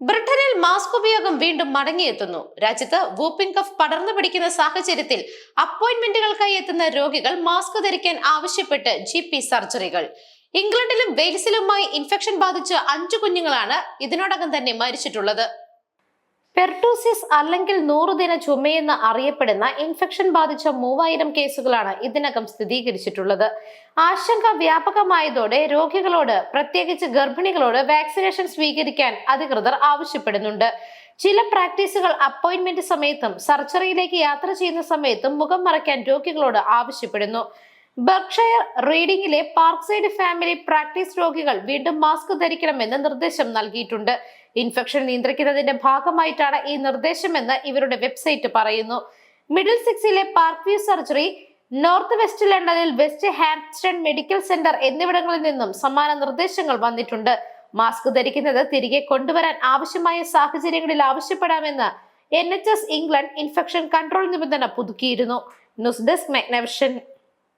ബ്രിട്ടനിൽ മാസ്ക് ഉപയോഗം വീണ്ടും മടങ്ങിയെത്തുന്നു. രാജ്യത്ത് വൂപ്പിംഗ് കഫ് പടർന്നു പിടിക്കുന്ന സാഹചര്യത്തിൽ അപ്പോയിന്റ്മെന്റുകൾക്കായി എത്തുന്ന രോഗികൾ മാസ്ക് ധരിക്കാൻ ആവശ്യപ്പെട്ട് ജി പി സർജറികൾ. ഇംഗ്ലണ്ടിലും വെയിൽസിലുമായി ഇൻഫെക്ഷൻ ബാധിച്ച അഞ്ചു കുഞ്ഞുങ്ങളാണ് ഇതിനോടകം തന്നെ മരിച്ചിട്ടുള്ളത്. പെർട്ടൂസിസ് അല്ലെങ്കിൽ നൂറുദിന ചുമയെന്ന് അറിയപ്പെടുന്ന ഇൻഫെക്ഷൻ ബാധിച്ച മൂവായിരം കേസുകളാണ് ഇതിനകം സ്ഥിരീകരിച്ചിട്ടുള്ളത്. ആശങ്ക വ്യാപകമായതോടെ രോഗികളോട് പ്രത്യേകിച്ച് ഗർഭിണികളോട് വാക്സിനേഷൻ സ്വീകരിക്കാൻ അധികൃതർ ആവശ്യപ്പെടുന്നുണ്ട്. ചില പ്രാക്ടീസുകൾ അപ്പോയിന്റ്മെന്റ് സമയത്തും സർജറിയിലേക്ക് യാത്ര ചെയ്യുന്ന സമയത്തും മുഖം മറയ്ക്കാൻ രോഗികളോട് ആവശ്യപ്പെടുന്നു. ബർക്ഷയർ റീഡിംഗിലെ പാർക്സൈഡ് ഫാമിലി പ്രാക്ടീസ് രോഗികൾ വീണ്ടും മാസ്ക് ധരിക്കണമെന്ന് നിർദ്ദേശം നൽകിയിട്ടുണ്ട്. ഇൻഫെക്ഷൻ നിയന്ത്രിക്കുന്നതിന്റെ ഭാഗമായിട്ടാണ് ഈ നിർദ്ദേശമെന്ന് ഇവരുടെ വെബ്സൈറ്റ് പറയുന്നു. Middle സിക്സിലെ park view surgery north west ലണ്ടനിൽ വെസ്റ്റ് ഹാംസ്റ്റൺ മെഡിക്കൽ സെന്റർ എന്നിവിടങ്ങളിൽ നിന്നും സമാന നിർദ്ദേശങ്ങൾ വന്നിട്ടുണ്ട്. മാസ്ക് ധരിക്കുന്നത് തിരികെ കൊണ്ടുവരാൻ ആവശ്യമായ സാഹചര്യങ്ങളിൽ ആവശ്യപ്പെടാമെന്ന് N H S England infection control നിബന്ധന പുതുക്കിയിരുന്നു. News desk Magnavision.